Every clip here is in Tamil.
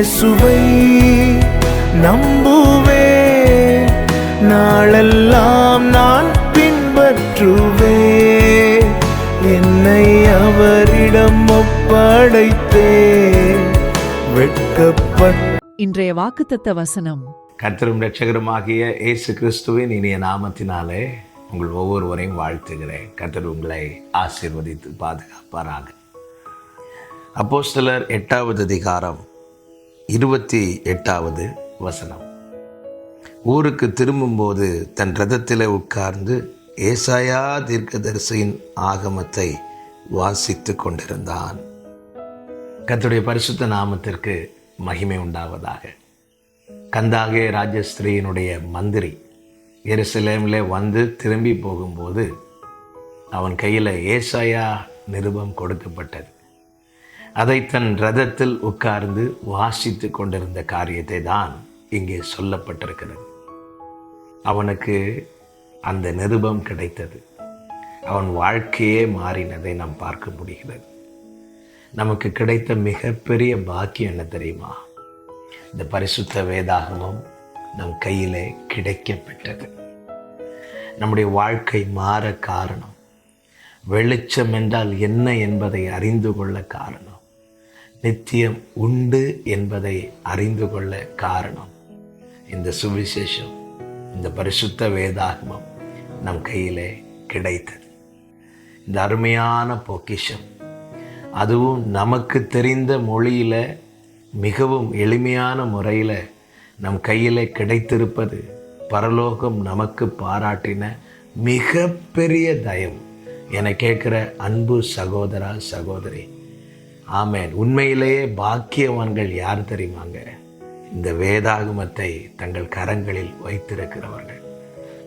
இயேசுவை நம்புவேன் நாளெல்லாம் நான் பின்பற்றுவேன் என்னை அவரிடம் ஒப்படைத்தேன். வெட்கப்பட்ட இன்றைய வாக்குத்தத்த வசனம். கர்த்தரும் ரட்சகருமாகிய இயேசு கிறிஸ்துவின் இனிய நாமத்தினாலே உங்கள் ஒவ்வொருவரையும் வாழ்த்துகிறேன். கர்த்தர் உங்களை ஆசீர்வதித்து பாதுகாப்பாராக. அப்போஸ்தலர் எட்டாவது அதிகாரம். இருபத்தி எட்டாவது வசனம். ஊருக்கு திரும்பும்போது தன் ரதத்தில் உட்கார்ந்து ஏசாயா தீர்க்கதரிசியின் ஆகமத்தை வாசித்து கொண்டிருந்தான். கத்துடைய பரிசுத்த நாமத்திற்கு மகிமை உண்டாவதாக. கந்தாகே ராஜஸ்ரீயினுடைய மந்திரி எருசலேமில் வந்து திரும்பி போகும்போது அவன் கையில் ஏசாயா நிருபம் கொடுக்கப்பட்டது. அதை தன் ரதத்தில் உட்கார்ந்து வாசித்து கொண்டிருந்த காரியத்தை தான் இங்கே சொல்லப்பட்டிருக்கிறது. அவனுக்கு அந்த நிருபம் கிடைத்தது. அவன் வாழ்க்கையே மாறினதை நாம் பார்க்க முடிகிறது. நமக்கு கிடைத்த மிகப்பெரிய பாக்கியம் என்ன தெரியுமா? இந்த பரிசுத்த வேதாகமம் நம் கையிலே கிடைக்கப்பெற்றது. நம்முடைய வாழ்க்கை மாற காரணம். வெளிச்சம் என்றால் என்ன என்பதை அறிந்து கொள்ள காரணம். நித்தியம் உண்டு என்பதை அறிந்து கொள்ள காரணம். இந்த சுவிசேஷம் இந்த பரிசுத்த வேதாகமம் நம் கையிலே கிடைத்தது. இந்த அருமையான பொக்கிஷம் அதுவும் நமக்கு தெரிந்த மொழியில் மிகவும் எளிமையான முறையில் நம் கையில் கிடைத்திருப்பது பரலோகம் நமக்கு பாராட்டின மிகப்பெரிய தயவு என கேட்குற அன்பு சகோதரா சகோதரி ஆமேன். உண்மையிலேயே பாக்கியவான்கள் யார் தெரியுமாங்க? இந்த வேதாகமத்தை தங்கள் கரங்களில் வைத்திருக்கிறவர்கள்.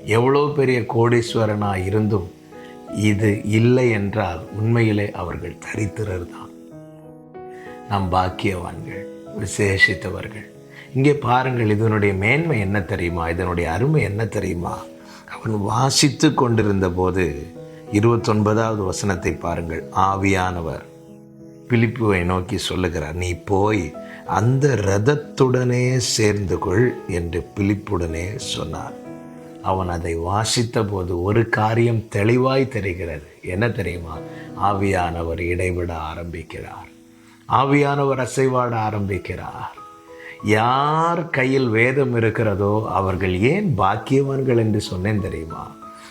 எவ்வளோ பெரிய கோடீஸ்வரனாக இருந்தும் இது இல்லை என்றால் உண்மையிலே அவர்கள் தரித்திரர் தான். நம் பாக்கியவான்கள் விசேஷித்தவர்கள். இங்கே பாருங்கள் இதனுடைய மேன்மை என்ன தெரியுமா? இதனுடைய அருமை என்ன தெரியுமா? அவன் வாசித்து கொண்டிருந்த போது இருபத்தொன்பதாவது வசனத்தை பாருங்கள். ஆவியானவர். பிலிப்புவை நோக்கி சொல்லுகிறார் நீ போய் அந்த ரதத்துடனே சேர்ந்து கொள் என்று பிலிப்புடனே சொன்னார். அவன் அதை வாசித்த போது ஒரு காரியம் தெளிவாய் தெரிகிறது. என்ன தெரியுமா? ஆவியானவர் இடைவிட ஆரம்பிக்கிறார். ஆவியானவர் அசைவாட ஆரம்பிக்கிறார். யார் கையில் வேதம் இருக்கிறதோ அவர்கள் ஏன் பாக்கியவான்கள் என்று சொன்னேன் தெரியுமா?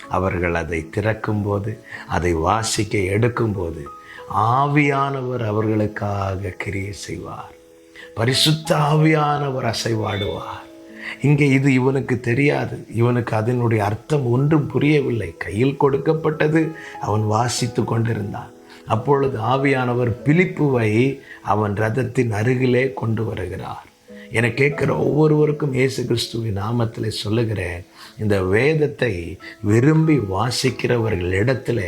அவர்கள் அதை திறக்கும்போது அதை வாசிக்க எடுக்கும்போது ஆவியானவர் அவர்களுக்காக கிரியை செய்வார். பரிசுத்த ஆவியானவர் அசைவாடுவார். இங்கே இது இவனுக்கு தெரியாது. இவனுக்கு அதனுடைய அர்த்தம் ஒன்றும் புரியவில்லை. கையில் கொடுக்கப்பட்டது அவன் வாசித்து கொண்டிருந்தான். அப்பொழுது ஆவியானவர் பிலிப்புவை அவன் ரதத்தின் அருகிலே கொண்டு வருகிறார். என கேட்குற ஒவ்வொருவருக்கும் இயேசு கிறிஸ்துவின் நாமத்தில் சொல்லுகிறேன் இந்த வேதத்தை விரும்பி வாசிக்கிறவர்கள் இடத்துல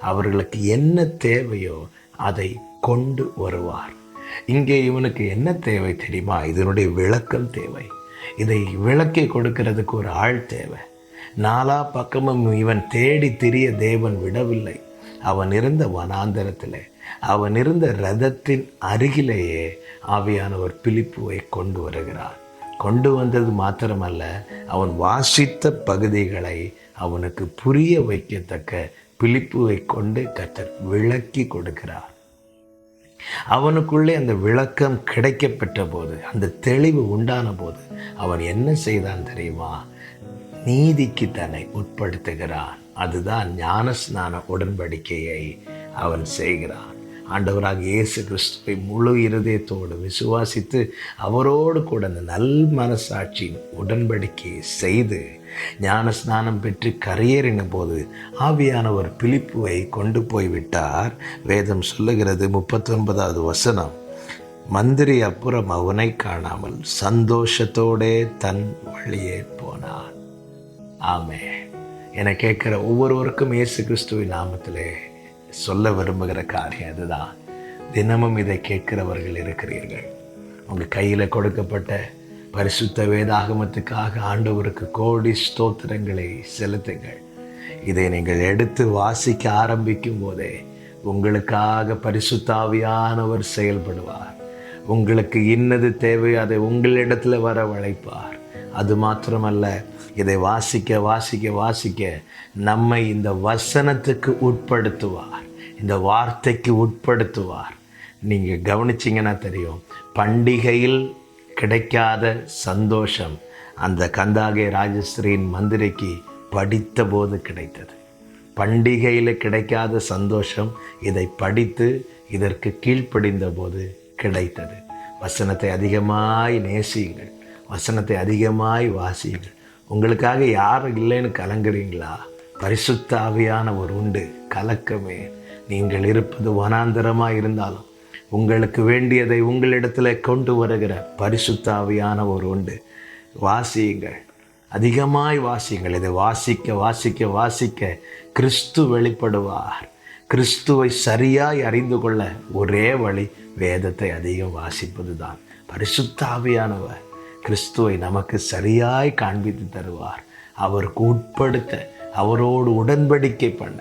அவர்களுக்கு என்ன தேவையோ அதை கொண்டு வருவார். இங்கே இவனுக்கு என்ன தேவை தெரியுமா? இதனுடைய விளக்கம் தேவை. இதை விளக்கி கொடுக்கிறதுக்கு ஒரு ஆள் தேவை. நாலா பக்கமும் இவன் தேடி திரிய தேவன் விடவில்லை. அவன் இருந்த வனாந்தரத்தில் அவன் இருந்த ரதத்தின் அருகிலேயே ஆவியானவர் பிலிப்புவை கொண்டு வருகிறார். கொண்டு வந்தது மாத்திரமல்ல அவன் வாசித்த பகுதிகளை அவனுக்கு புரிய வைக்கத்தக்க பிலிப்புவை கொண்டு கத்தர் விளக்கி கொடுக்கிறார். அவனுக்குள்ளே அந்த விளக்கம் கிடைக்கப்பட்ட போது அந்த தெளிவு உண்டான போது அவன் என்ன செய்தான் தெரியுமா? நீதிக்கு தன்னை உட்படுத்துகிறான். அதுதான் ஞானஸ்நான உடன்படிக்கையை அவன் செய்கிறான். ஆண்டவராக இயேசு கிறிஸ்துவை முழு இருதயத்தோடு விசுவாசித்து அவரோடு கூட அந்த நல் மனசாட்சியின் உடன்படிக்கையை செய்து ஞானஸ்நானம் பெற்று கரையேறின போது ஆவியானவர் பிலிப்புவை கொண்டு போய் விட்டார் வேதம் சொல்லுகிறது முப்பத்தொன்பதாவது வசனம். மந்திரி அப்புறம் அவனை காணாமல் சந்தோஷத்தோடே தன் வழியே போனான். ஆமே என கேட்குற ஒவ்வொருவருக்கும் இயேசு கிறிஸ்துவின் நாமத்திலே சொல்ல விரும்புகிற காரியம் அதுதான் தினமும் இதை கேட்கிறவர்கள் இருக்கிறீர்கள். உங்கள் கையில் கொடுக்கப்பட்ட பரிசுத்த வேதாகமத்துக்காக ஆண்டவருக்கு கோடி ஸ்தோத்திரங்களை செலுத்துங்கள். இதை நீங்கள் எடுத்து வாசிக்க ஆரம்பிக்கும் போதே உங்களுக்காக பரிசுத்தாவியானவர் செயல்படுவார். உங்களுக்கு இன்னது தேவை அதை உங்களிடத்தில் வர வழைப்பார் அது மாத்திரமல்ல இதை வாசிக்க வாசிக்க வாசிக்க நம்மை இந்த வசனத்துக்கு உட்படுத்துவார். இந்த வார்த்தைக்கு உட்படுத்துவார். நீங்கள் கவனிச்சிங்கன்னா தெரியும். பண்டிகையில் கிடைக்காத சந்தோஷம் அந்த கந்தாகே ராஜஸ்ரீயின் மந்திரிக்கு படித்த போது கிடைத்தது. பண்டிகையில் கிடைக்காத சந்தோஷம் இதை படித்து இதற்கு கீழ்ப்படிந்த போது கிடைத்தது. வசனத்தை அதிகமாய் நேசியுங்கள். வசனத்தை அதிகமாய் வாசியுங்கள். உங்களுக்காக யாரும் இல்லைன்னு கலங்குறீங்களா? பரிசுத்த ஆவியான ஒரு உண்டு. கலக்கமே. நீங்கள் இருப்பது வனாந்தரமாக இருந்தாலும் உங்களுக்கு வேண்டியதை உங்களிடத்தில் கொண்டு வருகிற பரிசுத்த ஆவியான ஒரு உண்டு. வாசியுங்கள். அதிகமாய் வாசியுங்கள். இதை வாசிக்க வாசிக்க வாசிக்க கிறிஸ்து வெளிப்படுவார். கிறிஸ்துவை சரியாய் அறிந்து கொள்ள ஒரே வழி வேதத்தை அதிகம் வாசிப்பது தான் பரிசுத்தாவியானவர் கிறிஸ்துவை நமக்கு சரியாய் காண்பித்து தருவார். அவருக்கு உட்படுத்த அவரோடு உடன்படிக்கை பண்ண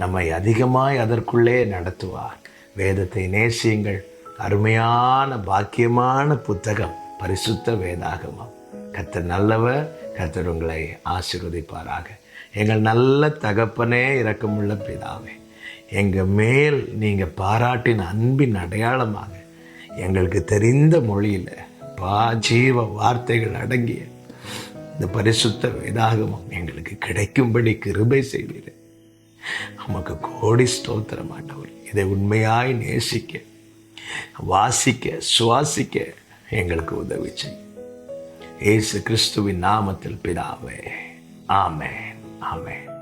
நம்மை அதிகமாய் அதற்குள்ளே நடத்துவார். வேதத்தை நேசியுங்கள். அருமையான பாக்கியமான புத்தகம் பரிசுத்த வேதாகமம். கத்தர் நல்லவர் கத்தர் உங்களை ஆசீர்வதிப்பாராக. எங்கள் நல்ல தகப்பனே இரக்கமுள்ள பிதாவே எங்கள் மேல் நீங்கள் பாராட்டின அன்பின் அடையாளமாக எங்களுக்கு தெரிந்த மொழியில் அப்பா ஜீவ வார்த்தைகள் அடங்கிய இந்த பரிசுத்த வேதாகமம் எங்களுக்கு கிடைக்கும்படி கிருபை செய்தீர் நமக்கு கோடி ஸ்தோத்திரம் ஆண்டவர். இதை உண்மையாய் நேசிக்க வாசிக்க சுவாசிக்க எங்களுக்கு உதவி செய்யும் இயேசு கிறிஸ்துவின் நாமத்தில் பிதாவே. ஆமென். ஆமென்.